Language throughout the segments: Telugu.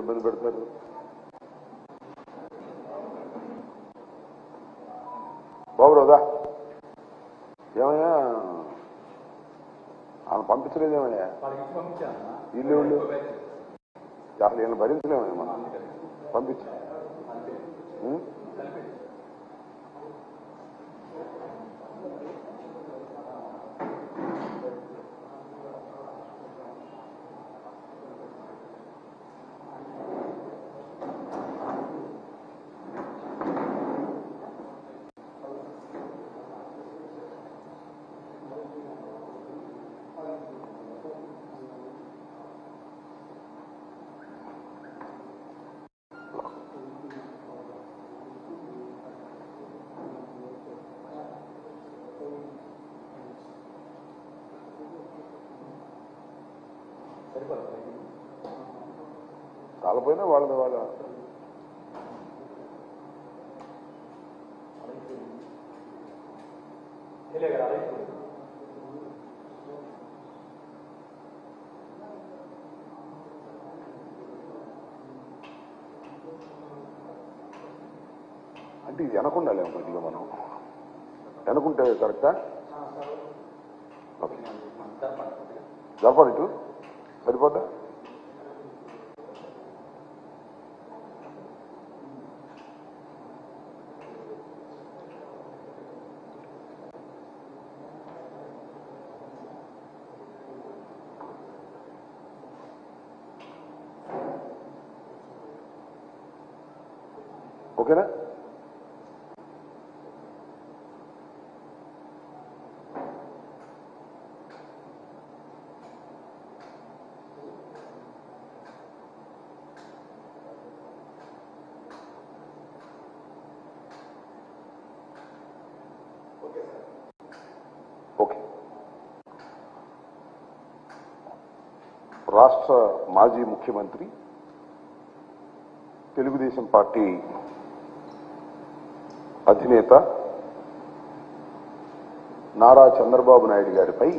ఇబ్బంది పెడతారు. బాబు రాదా ఏమయ్యా? ఆయన పంపించలేదేమయ్యా ఇల్లు ఇల్లు. అసలు ఈయన భరించలేమయ్యా మనం? పంపించ ఉం? కాలపోయినా వాళ్ళది వాళ్ళ అంటే ఇది వెనకుండాలి కొద్దిగా మనం. వెనకుంటే కరెక్టా ఓకే ఇటు సరిపోద్దా? ఓకే. రాష్ట్ర మాజీ ముఖ్యమంత్రి తెలుగుదేశం పార్టీ అధినేత నారా చంద్రబాబు నాయుడు గారిపై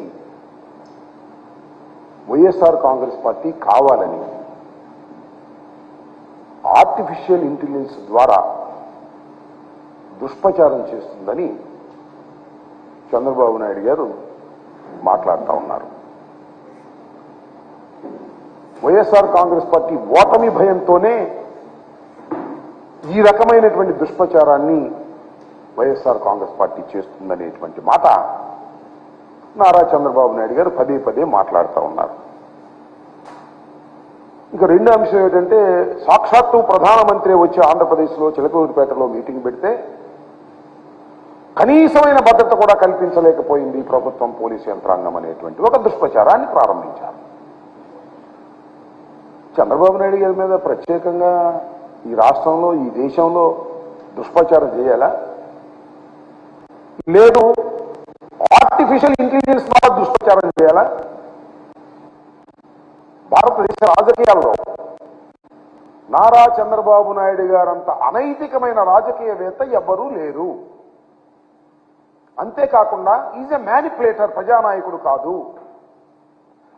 వైఎస్ఆర్ కాంగ్రెస్ పార్టీ కావాలని ఆర్టిఫిషియల్ ఇంటెలిజెన్స్ ద్వారా దుష్ప్రచారం చేస్తుందని చంద్రబాబు నాయుడు గారు మాట్లాడుతూ ఉన్నారు. వైఎస్ఆర్ కాంగ్రెస్ పార్టీ ఓటమి భయంతోనే ఈ రకమైనటువంటి దుష్ప్రచారాన్ని వైఎస్ఆర్ కాంగ్రెస్ పార్టీ చేస్తుందనేటువంటి మాట నారా చంద్రబాబు నాయుడు గారు పదే పదే మాట్లాడుతూ ఉన్నారు. ఇంకా రెండో అంశం ఏంటంటే సాక్షాత్తు ప్రధానమంత్రి వచ్చి ఆంధ్రప్రదేశ్లో చిలకూరుపేటలో మీటింగ్ పెడితే కనీసమైన భద్రత కూడా కల్పించలేకపోయింది ప్రభుత్వం పోలీసు యంత్రాంగం అనేటువంటి ఒక దుష్ప్రచారాన్ని ప్రారంభించారు. చంద్రబాబు నాయుడు గారి మీద ప్రత్యేకంగా ఈ రాష్ట్రంలో ఈ దేశంలో దుష్ప్రచారం చేయాలా? లేదు ఆర్టిఫిషియల్ ఇంటెలిజెన్స్ ద్వారా దుష్ప్రచారం చేయాలా? భారతదేశ రాజకీయాల్లో నారా చంద్రబాబు నాయుడు గారంత అనైతికమైన రాజకీయవేత్త ఎవ్వరూ లేరు. అంతేకాకుండా ఈజ్ ఎ మ్యానిపులేటర్ ప్రజానాయకుడు కాదు.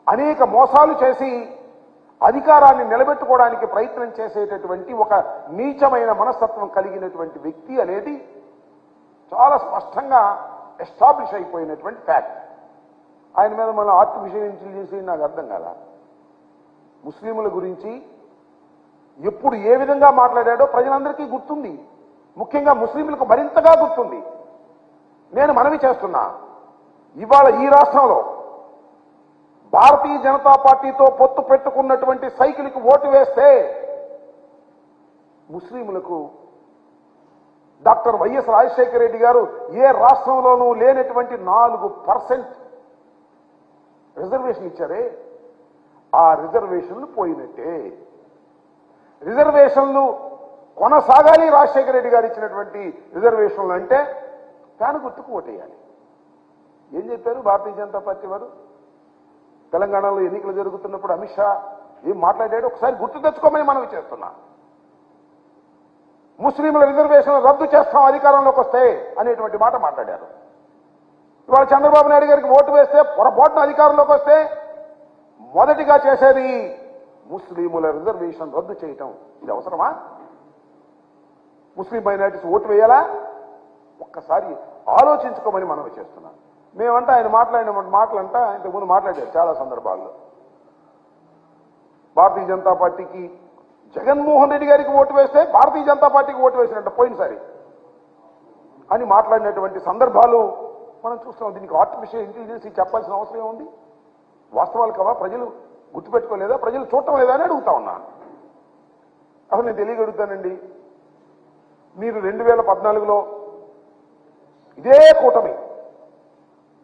అనేక మోసాలు చేసి అధికారాన్ని నిలబెట్టుకోవడానికి ప్రయత్నం చేసేటటువంటి ఒక నీచమైన మనస్తత్వం కలిగినటువంటి వ్యక్తి అనేది చాలా స్పష్టంగా ఎస్టాబ్లిష్ అయిపోయినటువంటి ఫ్యాక్ట్. ఆయన మీద మన ఆర్టిఫిషియల్ ఇంటెలిజెన్స్ నాకు అర్థం కదా ముస్లింల గురించి ఎప్పుడు ఏ విధంగా మాట్లాడాడో ప్రజలందరికీ గుర్తుంది. ముఖ్యంగా ముస్లింలకు మరింతగా గుర్తుంది. నేను మనవి చేస్తున్నా. ఇవాళ ఈ రాష్ట్రంలో భారతీయ జనతా పార్టీతో పొత్తు పెట్టుకున్నటువంటి సైకిల్కి ఓటు వేస్తే ముస్లింలకు డాక్టర్ వైఎస్ రాజశేఖర రెడ్డి గారు ఏ రాష్ట్రంలోనూ లేనటువంటి నాలుగు పర్సెంట్ రిజర్వేషన్ ఇచ్చారే? ఆ రిజర్వేషన్లు పోయినట్టే. రిజర్వేషన్లు కొనసాగాలి రాజశేఖర రెడ్డి గారు ఇచ్చినటువంటి రిజర్వేషన్లు అంటే దాని గుర్తుకు ఓటేయాలి. ఏం చెప్పారు? భారతీయ జనతా పార్టీ వారు? తెలంగాణలో ఎన్నికలు జరుగుతున్నప్పుడు అమిత్ షా ఏం మాట్లాడాడు? ఒకసారి గుర్తు తెచ్చుకోమని మనం చేస్తున్నా. ముస్లింల రిజర్వేషన్ రద్దు చేస్తాం అధికారంలోకి వస్తే అనేటువంటి మాట మాట్లాడారు. ఇవాళ చంద్రబాబు నాయుడు గారికి ఓటు వేస్తే పొరపాటున అధికారంలోకి వస్తే మొదటిగా చేసేది ముస్లింల రిజర్వేషన్ రద్దు చేయటం. ఇది అవసరమా? ముస్లిం మైనార్టీస్ ఓటు వేయాలా? ఒక్కసారి ఆలోచించుకోమని మనం చేస్తున్నాం మేమంటే ఆయన మాట్లాడిన మాటలంట ఇంతకుముందు మాట్లాడారు చాలా సందర్భాల్లో. భారతీయ జనతా పార్టీకి జగన్మోహన్ రెడ్డి గారికి ఓటు వేస్తే భారతీయ జనతా పార్టీకి ఓటు వేసినట్టు పోయినసారి అని మాట్లాడినటువంటి సందర్భాలు మనం చూస్తున్నాం. దీనికి ఆర్టిఫిషియల్ ఇంటెలిజెన్స్ చెప్పాల్సిన అవసరం ఏముంది? వాస్తవాలు కావా? ప్రజలు గుర్తుపెట్టుకోలేదా? ప్రజలు చూడటం లేదా అని అడుగుతా ఉన్నాను అసలు నేను తెలియగలుగుతానండి. మీరు రెండు వేల పద్నాలుగులో ఇదే కూటమి.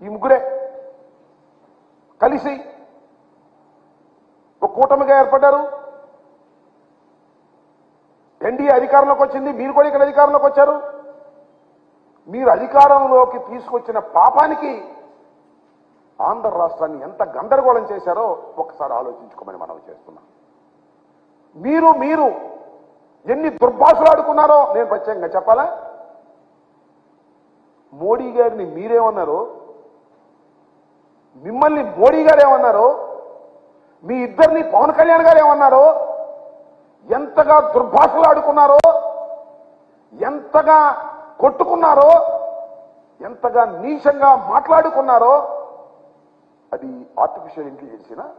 ఈ ముగ్గురే కలిసి ఒక కూటమిగా ఏర్పడ్డారు. ఎన్డీఏ అధికారంలోకి వచ్చింది మీరు కూడా ఇక్కడ అధికారంలోకి వచ్చారు. మీరు అధికారంలోకి తీసుకొచ్చిన పాపానికి ఆంధ్ర రాష్ట్రాన్ని ఎంత గందరగోళం చేశారో ఒకసారి ఆలోచించుకోమని మనం చేస్తున్నాం. మీరు మీరు ఎన్ని దుర్భాషలు ఆడుకున్నారో నేను ప్రత్యేకంగా చెప్పాలా? మోడీ గారిని మీరేమన్నారు? మిమ్మల్ని మోడీ గారు ఏమన్నారో? మీ ఇద్దరిని పవన్ కళ్యాణ్ గారు ఏమన్నారో? ఎంతగా దుర్భాషలు ఆడుకున్నారో? ఎంతగా కొట్టుకున్నారో? ఎంతగా నీచంగా మాట్లాడుకున్నారో? అది ఆర్టిఫిషియల్ ఇంటెలిజెన్సీనా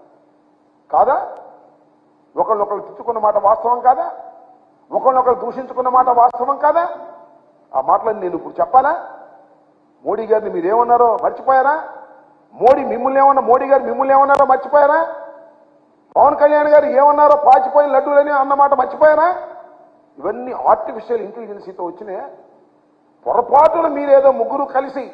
కాదా? ఒకళ్ళొకళ్ళు తిట్టుకున్న మాట వాస్తవం కాదా? ఒకళ్ళొకళ్ళు దూషించుకున్న మాట వాస్తవం కాదా? ఆ మాటలను నేను ఇప్పుడు చెప్పాలా? మోడీ గారిని మీరేమన్నారో మర్చిపోయారా? మోడీ మిమ్మల్ని ఏమన్నా మోడీ గారు మిమ్మల్ని ఏమన్నారో మర్చిపోయారా? పవన్ కళ్యాణ్ గారు ఏమన్నారో పాచిపోయిన లడ్డూలని అన్నమాట మర్చిపోయారా? ఇవన్నీ ఆర్టిఫిషియల్ ఇంటెలిజెన్సీతో వచ్చినాయి పొరపాటున మీరేదో ముగ్గురు కలిసి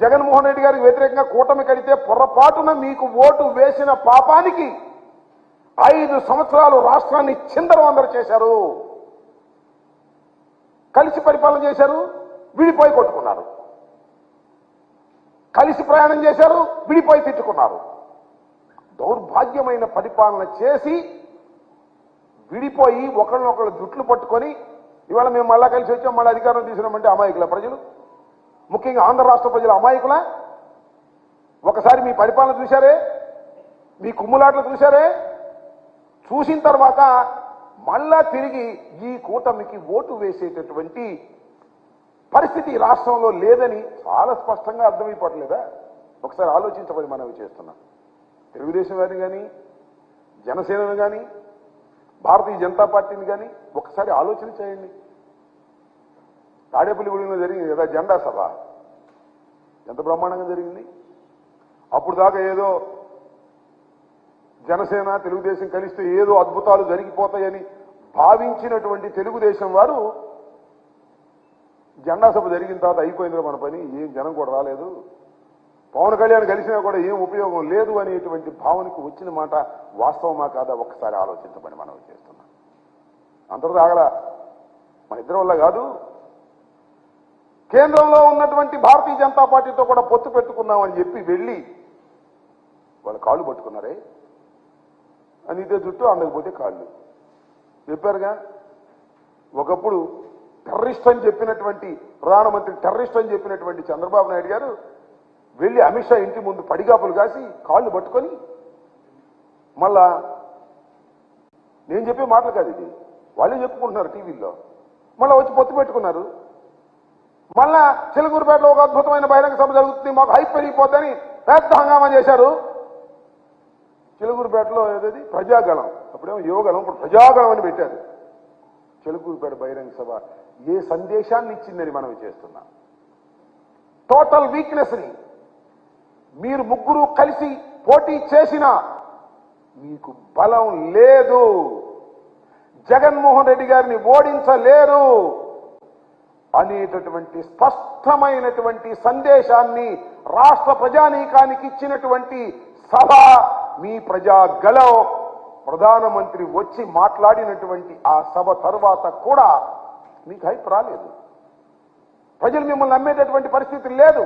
జగన్మోహన్ రెడ్డి గారికి వ్యతిరేకంగా కూటమి కడితే పొరపాటున మీకు ఓటు వేసిన పాపానికి ఐదు సంవత్సరాలు రాష్ట్రాన్ని చిందరవందర చేశారు. కలిసి పరిపాలన చేశారు. విడిపోయి కొట్టుకున్నారు. కలిసి ప్రయాణం చేశారు విడిపోయి తిట్టుకున్నారు. దౌర్భాగ్యమైన పరిపాలన చేసి విడిపోయి ఒకళ్ళనొకళ్ళు జుట్లు పట్టుకొని ఇవాళ మేము మళ్ళా కలిసి వచ్చాం మళ్ళీ అధికారం తీసినామంటే అమాయకుల ప్రజలు? ముఖ్యంగా ఆంధ్ర రాష్ట్ర ప్రజలు అమాయకుల? ఒకసారి మీ పరిపాలన చూశారే? మీ కుమ్ములాట్లు చూశారే? చూసిన తర్వాత మళ్ళా తిరిగి ఈ కూటమికి ఓటు వేసేటటువంటి పరిస్థితి రాష్ట్రంలో లేదని చాలా స్పష్టంగా అర్థమైపోవట్లేదా? ఒకసారి ఆలోచించబడి మనవి చేస్తున్నాం. తెలుగుదేశం వారిని కానీ జనసేనని కానీ భారతీయ జనతా పార్టీని కానీ ఒకసారి ఆలోచన చేయండి. తాడేపల్లిగూడెంలో జరిగింది కదా జెండా సభ. ఎంత బ్రహ్మాండంగా జరిగింది? అప్పుడు దాకా ఏదో జనసేన తెలుగుదేశం కలిస్తే ఏదో అద్భుతాలు జరిగిపోతాయని భావించినటువంటి తెలుగుదేశం వారు జెండా సభ జరిగిన తర్వాత అయిపోయిందిరా మన పని ఏం జనం కూడా రాలేదు. పవన్ కళ్యాణ్ కలిసినా కూడా ఏం ఉపయోగం లేదు అనేటువంటి భావనకు వచ్చిన మాట వాస్తవమా కాదా ఒక్కసారి ఆలోచించమని మనం చేస్తున్నాం. అందరూ ఆగల మన ఇద్దరి వల్ల కాదు. కేంద్రంలో ఉన్నటువంటి భారతీయ జనతా పార్టీతో కూడా పొత్తు పెట్టుకుందామని చెప్పి వెళ్ళి వాళ్ళు కాళ్ళు పట్టుకున్నారే. అని ఇదే జుట్టు అందకపోతే కాళ్ళు. చెప్పారుగా ఒకప్పుడు టెర్రరిస్ట్ అని చెప్పినటువంటి ప్రధానమంత్రి టెర్రరిస్ట్ అని చెప్పినటువంటి చంద్రబాబు నాయుడు గారు వెళ్ళి అమిత్ షా ఇంటి ముందు పడిగాపులు కాసి కాళ్ళు పట్టుకొని మళ్ళా నేను చెప్పే మాటలు కాదు ఇది. వాళ్ళే చెప్పుకుంటున్నారు టీవీల్లో. మళ్ళీ వచ్చి పొత్తు పెట్టుకున్నారు. మళ్ళా చిలుగురుపేటలో ఒక అద్భుతమైన బహిరంగ సభ జరుగుతుంది. మాకు హైప్ పెరిగిపోద్దని పెద్ద హంగామా చేశారు. చిలుగురుపేటలో ఏదది? ప్రజాగళం. అప్పుడేమో యువగళం ఇప్పుడు ప్రజాగళం అని పెట్టారు. చిలుకూరుపేట బహిరంగ సభ. ఏ సందేశాన్ని ఇచ్చిందని మనం చేస్తున్నాం టోటల్ వీక్నెస్ని మీరు ముగ్గురు కలిసి పోటీ చేసినా మీకు బలం లేదు. జగన్మోహన్ రెడ్డి గారిని ఓడించలేరు అనేటటువంటి స్పష్టమైనటువంటి సందేశాన్ని రాష్ట్ర ప్రజానీకానికి ఇచ్చినటువంటి సభ మీ ప్రజా గలో ప్రధానమంత్రి వచ్చి మాట్లాడినటువంటి ఆ సభ తరువాత కూడా మీకు హైప్ రాలేదు. ప్రజలు మిమ్మల్ని నమ్మేటటువంటి పరిస్థితి లేదు.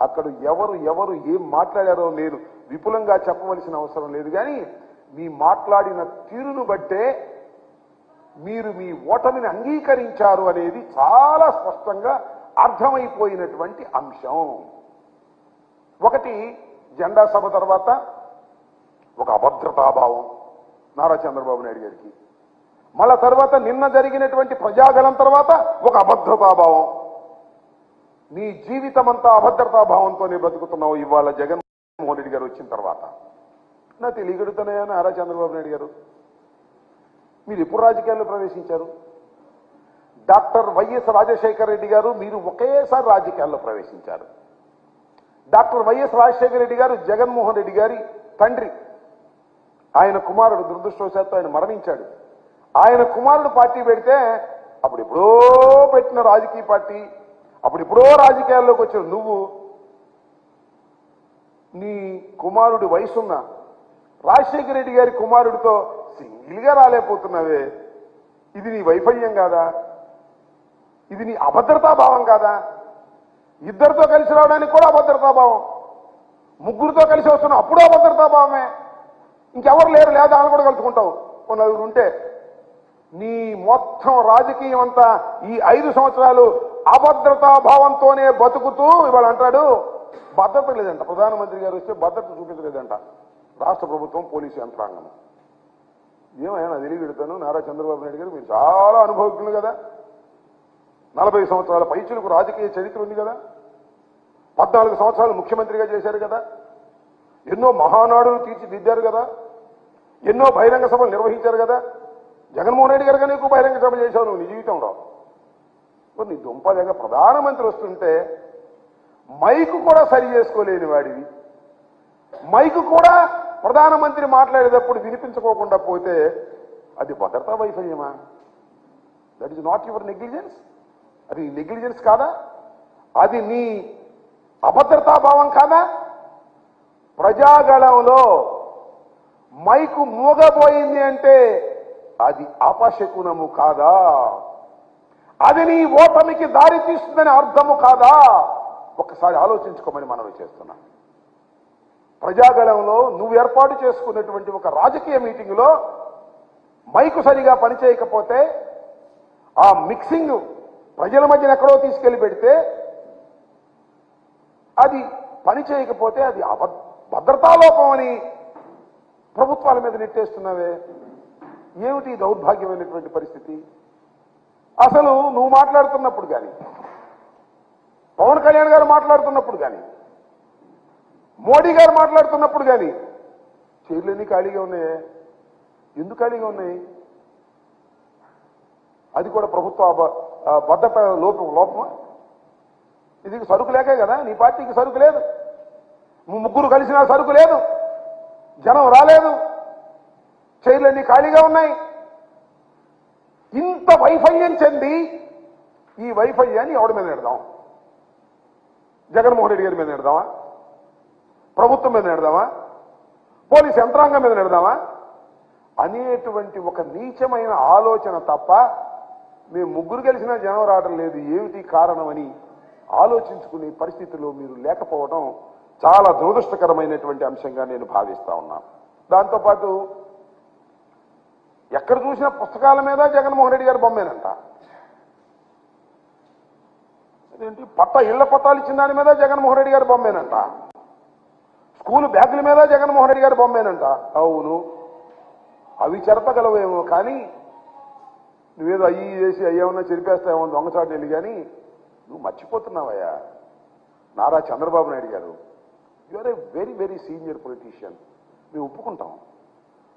అక్కడ ఎవరు ఎవరు ఏం మాట్లాడారో నేను విపులంగా చెప్పవలసిన అవసరం లేదు. కానీ మీ మాట్లాడిన తీరును బట్టే మీరు మీ ఓటమిని అంగీకరించారు అనేది చాలా స్పష్టంగా అర్థమైపోయినటువంటి అంశం. ఒకటి జెండా సభ తర్వాత ఒక అభద్రతాభావం. నారా చంద్రబాబు నాయుడు గారికి. మళ్ళా తర్వాత నిన్న జరిగినటువంటి ప్రజాగలం తర్వాత ఒక అభద్రతాభావం నీ జీవితం అంతా అభద్రతాభావంతోనే బతుకుతున్నావు ఇవాళ జగన్మోహన్ రెడ్డి గారు వచ్చిన తర్వాత. నా తెలియగడుతున్నాయని ఆరా చంద్రబాబు నాయుడు గారు? మీరు ఎప్పుడు రాజకీయాల్లో ప్రవేశించారు? డాక్టర్ వైఎస్ రాజశేఖర రెడ్డి గారు మీరు ఒకేసారి రాజకీయాల్లో ప్రవేశించారు. డాక్టర్ వైఎస్ రాజశేఖర రెడ్డి గారు జగన్మోహన్ రెడ్డి గారి తండ్రి. ఆయన కుమారుడు దురదృష్టవశాత్తు ఆయన మరణించాడు. ఆయన కుమారుడు పార్టీ పెడితే అప్పుడు ఎప్పుడో పెట్టిన రాజకీయ పార్టీ అప్పుడు ఎప్పుడో రాజకీయాల్లోకి వచ్చిన నువ్వు నీ కుమారుడి వయసున్న రాజశేఖర రెడ్డి గారి కుమారుడితో సింగిల్గా రాలేకపోతున్నావే. ఇది నీ వైఫల్యం కాదా? ఇది నీ అభద్రతా భావం కాదా? ఇద్దరితో కలిసి రావడానికి కూడా అభద్రతా భావం. ముగ్గురితో కలిసి వస్తున్నావు అప్పుడు అభద్రతా భావమే. ఇంకెవరు లేరు లేదా అని కూడా కలుసుకుంటావు. నలుగురు ఉంటే నీ మొత్తం రాజకీయం అంతా ఈ ఐదు సంవత్సరాలు అభద్రతా భావంతోనే బతుకుతూ ఇవాళ అంటాడు భద్రత లేదంట. ప్రధానమంత్రి గారు వస్తే భద్రత చూపించలేదంట. రాష్ట్ర ప్రభుత్వం పోలీసు యంత్రాంగం. ఏమైనా తెలియగెడతాను నారా చంద్రబాబు నాయుడు గారు మీరు చాలా అనుభవజ్ఞులు కదా. నలభై సంవత్సరాల పైచులకు రాజకీయ చరిత్ర ఉంది కదా. పద్నాలుగు సంవత్సరాలు ముఖ్యమంత్రిగా చేశారు కదా. ఎన్నో మహానాడులు తీర్చిదిద్దారు కదా. ఎన్నో బహిరంగ సభలు నిర్వహించారు కదా. జగన్మోహన్ రెడ్డి గారు కానీ ఎక్కువ బహిరంగ సభ చేశావు నువ్వు నీ జీవితంలో. మరి నీ దగ్గర ప్రధానమంత్రి వస్తుంటే మైకు కూడా సరి చేసుకోలేని వాడివి. మైకు కూడా ప్రధానమంత్రి మాట్లాడేటప్పుడు వినిపించుకోకుండా పోతే అది భద్రతా వైఫల్యమా? That is not your negligence అది నెగ్లిజెన్స్ కాదా? అది నీ అభద్రతాభావం కాదా? ప్రజాగళంలో మైకు మూగబోయింది అంటే అది అపశకునము కాదా? అది నీ ఓటమికి దారి తీస్తుందని అర్థము కాదా? ఒక్కసారి ఆలోచించుకోమని మనవి చేస్తున్నా. ప్రజాగళంలో నువ్వు ఏర్పాటు చేసుకున్నటువంటి ఒక రాజకీయ మీటింగులో మైకు సరిగా పనిచేయకపోతే ఆ మిక్సింగ్ ప్రజల మధ్యన ఎక్కడో తీసుకెళ్ళి పెడితే అది పని చేయకపోతే అది అబ- భద్రతాలోపం అని ప్రభుత్వాల మీద నెట్టేస్తున్నావే? ఏమిటి దౌర్భాగ్యమైనటువంటి పరిస్థితి? అసలు నువ్వు మాట్లాడుతున్నప్పుడు కానీ పవన్ కళ్యాణ్ గారు మాట్లాడుతున్నప్పుడు కానీ మోడీ గారు మాట్లాడుతున్నప్పుడు కానీ చైర్లన్నీ ఖాళీగా ఉన్నాయే? ఎందుకు ఖాళీగా ఉన్నాయి? అది కూడా ప్రభుత్వ భద్రత లోపం లోపమా? ఇది సరుకు లేకే కదా నీ పార్టీకి సరుకు లేదు. ముగ్గురు కలిసినా సరుకు లేదు. జనం రాలేదు. చైర్లన్నీ ఖాళీగా ఉన్నాయి. ఇంత వైఫల్యం చెంది ఈ వైఫల్యాన్ని ఎవడి మీద నెడదాం? జగన్మోహన్ రెడ్డి గారి మీద నెడదామా? ప్రభుత్వం మీద నెడదామా? పోలీస్ యంత్రాంగం మీద నెడదామా? అనేటువంటి ఒక నీచమైన ఆలోచన తప్ప మేము ముగ్గురు కలిసిన జనం రావడం లేదు. ఏమిటి కారణమని ఆలోచించుకునే పరిస్థితిలో మీరు లేకపోవడం చాలా దురదృష్టకరమైనటువంటి అంశంగా నేను భావిస్తా ఉన్నాను దాంతోపాటు ఎక్కడ చూసిన పుస్తకాల మీద జగన్మోహన్ రెడ్డి గారు బొమ్మేనంట. అదేంటి పట్ట ఇళ్ళ పట్టాలు ఇచ్చిన దాని మీద జగన్మోహన్ రెడ్డి గారు బొమ్మేనంట. స్కూల్ బ్యాగుల మీద జగన్మోహన్ రెడ్డి గారు బొమ్మేనంట. అవును. అవి చెరపగలవేమో కానీ నువ్వేదో అయ్యి చేసి అయ్యేమన్నా చెరిపేస్తావేమో దొంగచాటు వెళ్ళి కానీ నువ్వు మర్చిపోతున్నావయ్యా. Nara Chandrababu Naidu garu you are a very very senior politician మేము ఒప్పుకుంటాం.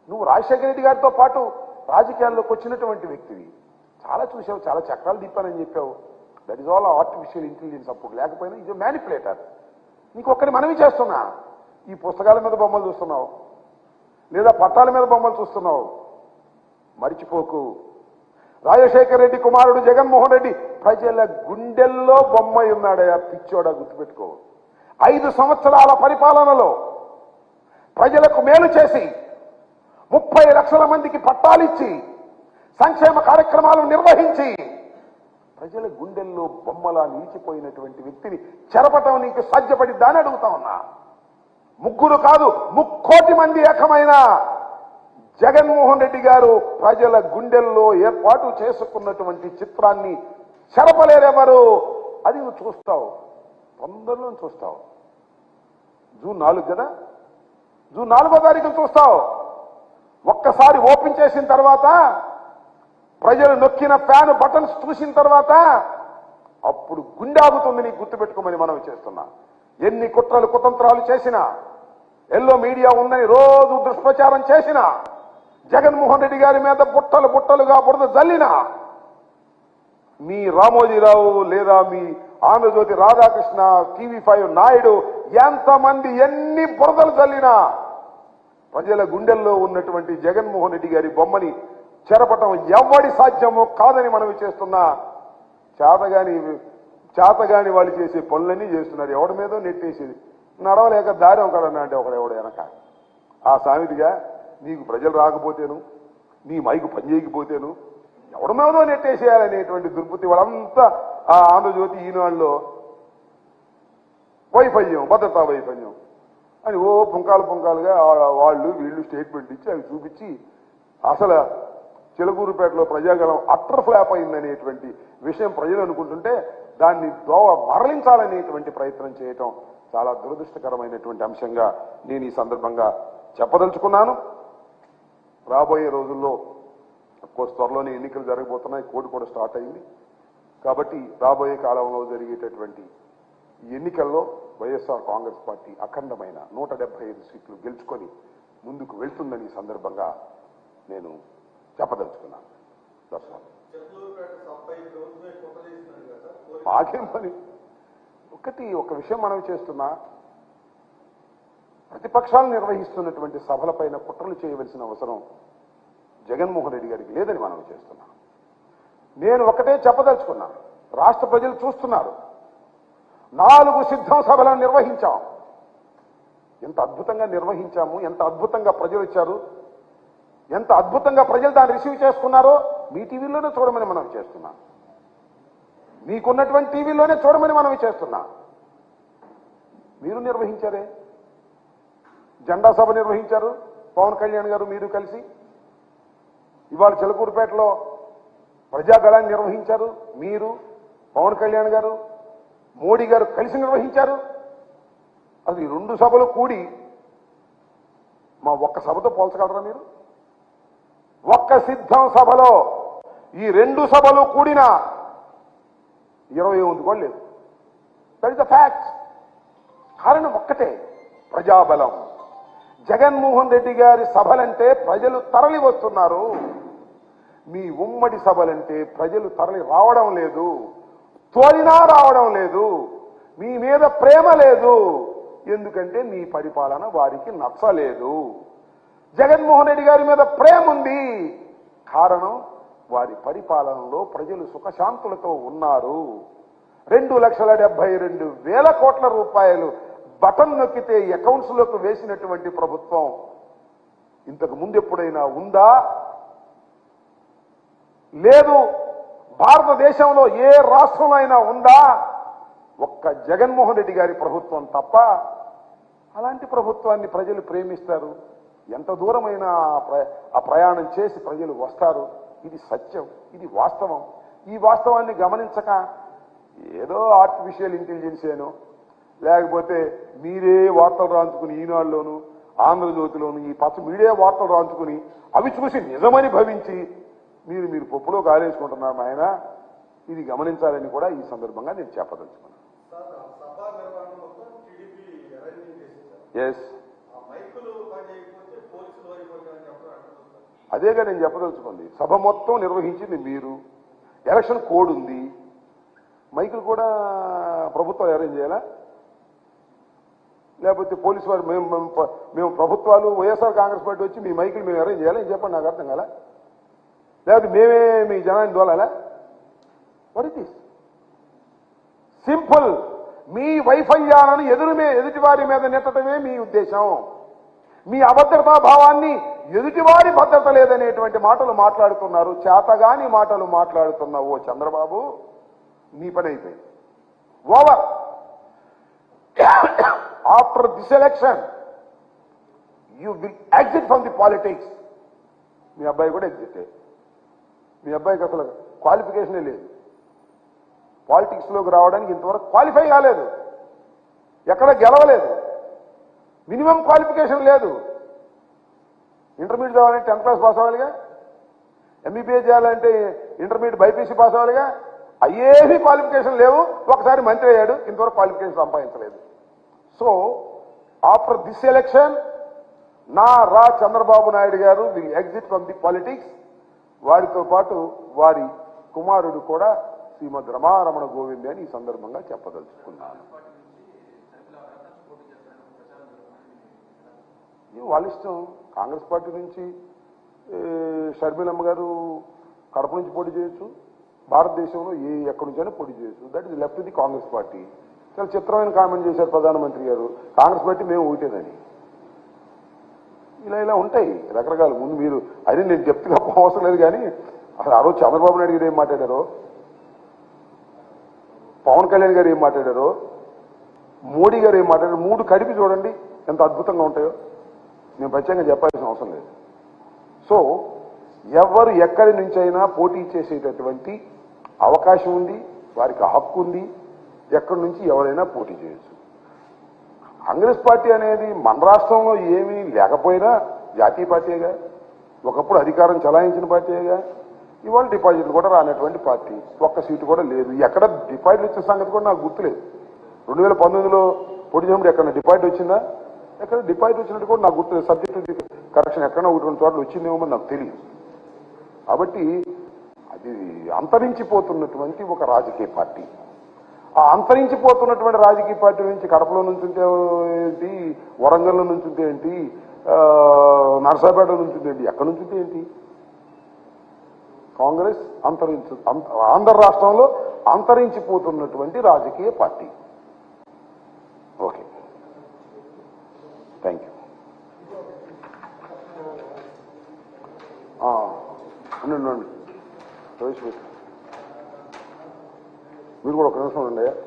నువ్వు రాజశేఖర రెడ్డి గారితో పాటు రాజకీయాల్లోకి వచ్చినటువంటి వ్యక్తివి. చాలా చూసావు చాలా చక్రాలు తిప్పానని చెప్పావు. That is all artificial intelligence అప్పుడు. లేకపోయినా ఇది మ్యానిపులేటర్ నీకు ఒక్కటి మనవి చేస్తున్నా. ఈ పుస్తకాల మీద బొమ్మలు చూస్తున్నావు. లేదా పట్టాల మీద బొమ్మలు చూస్తున్నావు. మరిచిపోకు. రాజశేఖర రెడ్డి కుమారుడు జగన్మోహన్ రెడ్డి ప్రజల గుండెల్లో బొమ్మ ఉన్నాడయా పిచ్చోడా గుర్తుపెట్టుకో. ఐదు సంవత్సరాల పరిపాలనలో ప్రజలకు మేలు చేసి ముప్పై లక్షల మందికి పట్టాలిచ్చి సంక్షేమ కార్యక్రమాలు నిర్వహించి ప్రజల గుండెల్లో బొమ్మలా నిలిచిపోయినటువంటి వ్యక్తిని చెరపటం నీకు సాధ్యపడిద్దా అని అడుగుతా ఉన్నా. ముగ్గురు కాదు ముక్కోటి మంది ఏకమైన జగన్మోహన్ రెడ్డి గారు ప్రజల గుండెల్లో ఏర్పాటు చేసుకున్నటువంటి చిత్రాన్ని చెరపలేరెవరు? అది నువ్వు చూస్తావు. తొందరలో చూస్తావు. జూన్ నాలుగు కదా? జూన్ నాలుగో తారీఖు చూస్తావు. ఒక్కసారి ఓపెన్ చేసిన తర్వాత ప్రజలు నొక్కిన ఫ్యాన్ బటన్స్ చూసిన తర్వాత అప్పుడు గుండె ఆగుతుంది నీకు గుర్తుపెట్టుకోమని మనం చేస్తున్నా. ఎన్ని కుట్రలు కుతంత్రాలు చేసినా ఎల్లో మీడియా ఉందని రోజు దుష్ప్రచారం చేసినా జగన్మోహన్ రెడ్డి గారి మీద బుట్టలు బుట్టలుగా బురద జల్లినా మీ రామోజీరావు లేదా మీ ఆంధ్రజ్యోతి రాధాకృష్ణ టీవీ ఫైవ్ నాయుడు ఎంతమంది ఎన్ని బురదలు చల్లినా ప్రజల గుండెల్లో ఉన్నటువంటి జగన్మోహన్ రెడ్డి గారి బొమ్మని చెరపటం ఎవడి సాధ్యమో కాదని మనవి చేస్తున్నా చేతగాని చేతగాని వాళ్ళు చేసే పనులన్నీ చేస్తున్నారు. ఎవడి మీదో నెట్టేసేది. నడవలేక దారి ఒకడన్నా అంటే ఒకడెవడ వెనక. ఆ సామెతిగా నీకు ప్రజలు రాకపోతేను నీ మైకు పనిచేయకపోతేను ఎవడి మీదో నెట్టేసేయాలనేటువంటి దుర్బుద్ధి వాళ్ళంతా ఆ ఆంధ్రజ్యోతి ఈనాడులో వైఫల్యం భద్రతా వైఫల్యం. అని ఓ పుంకాలు పుంకాలుగా వాళ్ళు వీళ్ళు స్టేట్మెంట్ ఇచ్చి అవి చూపించి అసలు చిలకూరుపేటలో ప్రజాగణం అట్టర్ ఫ్లాప్ అయిందనేటువంటి విషయం ప్రజలు అనుకుంటుంటే దాన్ని దోవ మరలించాలనేటువంటి ప్రయత్నం చేయటం చాలా దురదృష్టకరమైనటువంటి అంశంగా నేను ఈ సందర్భంగా చెప్పదలుచుకున్నాను. రాబోయే రోజుల్లో కోర్స్ త్వరలోనే ఎన్నికలు జరగబోతున్నాయి కోడ్ కూడా స్టార్ట్ అయింది. కాబట్టి రాబోయే కాలంలో జరిగేటటువంటి ఈ ఎన్నికల్లో వైఎస్ఆర్ కాంగ్రెస్ పార్టీ అఖండమైన నూట డెబ్బై ఐదు సీట్లు గెలుచుకొని ముందుకు వెళ్తుందని సందర్భంగా నేను చెప్పదలుచుకున్నాను. మాకేం పని? ఒకటి ఒక విషయం మనం చేస్తున్నా. ప్రతిపక్షాలు నిర్వహిస్తున్నటువంటి సభలపైన కుట్రలు చేయవలసిన అవసరం జగన్మోహన్ రెడ్డి గారికి లేదని మనం చేస్తున్నాం. నేను ఒకటే చెప్పదలుచుకున్నా రాష్ట్ర ప్రజలు చూస్తున్నారు. నాలుగు సిద్ధం సభలను నిర్వహించాం. ఎంత అద్భుతంగా నిర్వహించాము ఎంత అద్భుతంగా ప్రజలు వచ్చారు ఎంత అద్భుతంగా ప్రజలు దాన్ని రిసీవ్ చేసుకున్నారో మీ టీవీలోనే చూడమని మనం చేస్తున్నాం. మీకున్నటువంటి టీవీలోనే చూడమని మనం చేస్తున్నాం. మీరు నిర్వహించారే? జెండా సభ నిర్వహించారు పవన్ కళ్యాణ్ గారు మీరు కలిసి. ఇవాళ చిలకూరుపేటలో ప్రజాగళాన్ని నిర్వహించారు మీరు పవన్ కళ్యాణ్ గారు మోడీ గారు కలిసి నిర్వహించారు. అది ఈ రెండు సభలు కూడి మా ఒక్క సభతో పోల్చగలరా మీరు? ఒక్క సిద్ధం సభలో ఈ రెండు సభలు కూడిన ఇరవై ఎనిమిది కూడా లేదు దట్ ఇస్ ద ఫ్యాక్ట్ కారణం ఒక్కటే ప్రజాబలం. జగన్మోహన్ రెడ్డి గారి సభలంటే ప్రజలు తరలి వస్తున్నారు. మీ ఉమ్మడి సభలంటే ప్రజలు తరలి రావడం లేదు. తోలినా రావడం లేదు. మీ మీద ప్రేమ లేదు. ఎందుకంటే మీ పరిపాలన వారికి నచ్చలేదు. జగన్మోహన్ రెడ్డి గారి మీద ప్రేమ ఉంది. కారణం వారి పరిపాలనలో ప్రజలు సుఖశాంతులతో ఉన్నారు. రెండు లక్షల డెబ్బై రెండు వేల కోట్ల రూపాయలు బటన్ నొక్కితే అకౌంట్స్లోకి వేసినటువంటి ప్రభుత్వం ఇంతకు ముందు ఎప్పుడైనా ఉందా? లేదు. భారతదేశంలో ఏ రాష్ట్రంలో అయినా ఉందా? ఒక్క జగన్మోహన్ రెడ్డి గారి ప్రభుత్వం తప్ప అలాంటి ప్రభుత్వాన్ని ప్రజలు ప్రేమిస్తారు. ఎంత దూరమైన ఆ ప్ర- ఆ ప్రయాణం చేసి ప్రజలు వస్తారు. ఇది సత్యం ఇది వాస్తవం. ఈ వాస్తవాన్ని గమనించక ఏదో ఆర్టిఫిషియల్ ఇంటెలిజెన్స్ లేకపోతే మీరే వార్తలు రాంచుకుని ఈనాడులోను ఆంధ్రజ్యోతిలోను ఈ పచ్చ మీడియా వార్తలు రాంచుకుని అవి చూసి నిజమని భవించి మీరు మీరు పప్పులో కాలేసుకుంటున్నారు ఆయన ఇది గమనించాలని కూడా ఈ సందర్భంగా నేను చెప్పదలుచుకున్నాను. ఎస్ అదేగా నేను చెప్పదలుచుకుంది. సభ మొత్తం నిర్వహించింది మీరు. ఎలక్షన్ కోడ్ ఉంది. మైకులు కూడా ప్రభుత్వం అరేంజ్ చేయాలా? లేకపోతే పోలీసు వారు మేము మేము ప్ర- మేము ప్రభుత్వాలు వైఎస్ఆర్ కాంగ్రెస్ పార్టీ వచ్చి మీ మైకులు మేము అరేంజ్ చేయాలి? ఏం చెప్పండి నాకు అర్థం కదా లేకపోతే మేమే మీ జనాన్ని దోలాలా వాట్ ఇట్ ఈస్ సింపుల్ మీ వైఫల్యాలను ఎదురుమే ఎదుటివారి మీద నెట్టడమే మీ ఉద్దేశం. మీ అభద్రతా భావాన్ని ఎదుటివారి భద్రత లేదనేటువంటి మాటలు మాట్లాడుతున్నారు. చేతగాని మాటలు మాట్లాడుతున్న ఓ చంద్రబాబు. నీ పని అయిపోయింది. Over after this election you will exit from the politics మీ అబ్బాయి కూడా ఎగ్జిట్ మీ అబ్బాయికి అసలు క్వాలిఫికేషనే లేదు. పాలిటిక్స్లోకి రావడానికి ఇంతవరకు క్వాలిఫై కాలేదు. ఎక్కడ గెలవలేదు. మినిమం క్వాలిఫికేషన్ లేదు. ఇంటర్మీడియట్ చదవాలంటే టెన్త్ క్లాస్ పాస్ అవ్వాలిగా. ఎంబీబీఏ చేయాలంటే ఇంటర్మీడియట్ బైపీసీ పాస్ అవ్వాలిగా. అయ్యేవి క్వాలిఫికేషన్ లేవు. ఒకసారి మంత్రి అయ్యాడు. ఇంతవరకు క్వాలిఫికేషన్ సంపాదించలేదు. సో ఆఫ్టర్ దిస్ ఎలక్షన్ నా రా Chandrababu Naidu garu will exit from the politics వారితో పాటు వారి కుమారుడు కూడా శ్రీమద్ రమారమణ గోవిందే అని ఈ సందర్భంగా చెప్పదలుచుకున్నాను. వాళ్ళ ఇష్టం. కాంగ్రెస్ పార్టీ నుంచి షర్మిలమ్మ గారు కడప నుంచి పోటీ చేయొచ్చు. భారతదేశంలో ఏ ఎక్కడి నుంచైనా పోటీ చేయొచ్చు. That is left the Congress party. చాలా చిత్రమైన కామెంట్ చేశారు ప్రధానమంత్రి గారు. కాంగ్రెస్ పార్టీ మేము ఒకటేనని ఇలా ఇలా ఉంటాయి. రకరకాల. ముందు మీరు అది నేను చెప్తున్నా అవసరం లేదు కానీ అసలు ఆ రోజు చంద్రబాబు నాయుడు గారు ఏం మాట్లాడారు పవన్ కళ్యాణ్ గారు ఏం మాట్లాడారు మోడీ గారు ఏం మాట్లాడారు మూడు కడిపి చూడండి ఎంత అద్భుతంగా ఉంటాయో. నేను ప్రత్యేకంగా చెప్పాల్సిన అవసరం లేదు. సో ఎవరు ఎక్కడి నుంచైనా పోటీ చేసేటటువంటి అవకాశం ఉంది వారికి హక్కు ఉంది ఎక్కడి నుంచి ఎవరైనా పోటీ చేయొచ్చు. కాంగ్రెస్ పార్టీ అనేది మన రాష్ట్రంలో ఏమీ లేకపోయినా జాతీయ పార్టీగా ఒకప్పుడు అధికారం చలాయించిన పార్టీగా ఇవాళ డిపాజిట్లు కూడా రానటువంటి పార్టీ. ఒక్క సీటు కూడా లేదు. ఎక్కడ డిపాజిట్ వచ్చిన సంగతి కూడా నాకు గుర్తులేదు. రెండు వేల పంతొమ్మిదిలో పోటీ చేసినప్పుడు ఎక్కడ డిపాజిట్ వచ్చిందా? ఎక్కడ డిపాజిట్ వచ్చినట్టు కూడా నాకు గుర్తులేదు. సబ్జెక్ట్ కరెక్షన్ ఎక్కడ ఒకటి రెండు చోట్ల వచ్చిందేమో నాకు తెలియదు. కాబట్టి అది అంతరించిపోతున్నటువంటి ఒక రాజకీయ పార్టీ. అంతరించిపోతున్నటువంటి రాజకీయ పార్టీ నుంచి కడపలో నుంచి ఉంటే ఏంటి? వరంగల్లో నుంచి ఉంటే ఏంటి? నర్సాపేట నుంచి ఏంటి? ఎక్కడి నుంచి ఏంటి? కాంగ్రెస్ అంతరించు అంత- ఆంధ్ర రాష్ట్రంలో అంతరించిపోతున్నటువంటి రాజకీయ పార్టీ. మీరు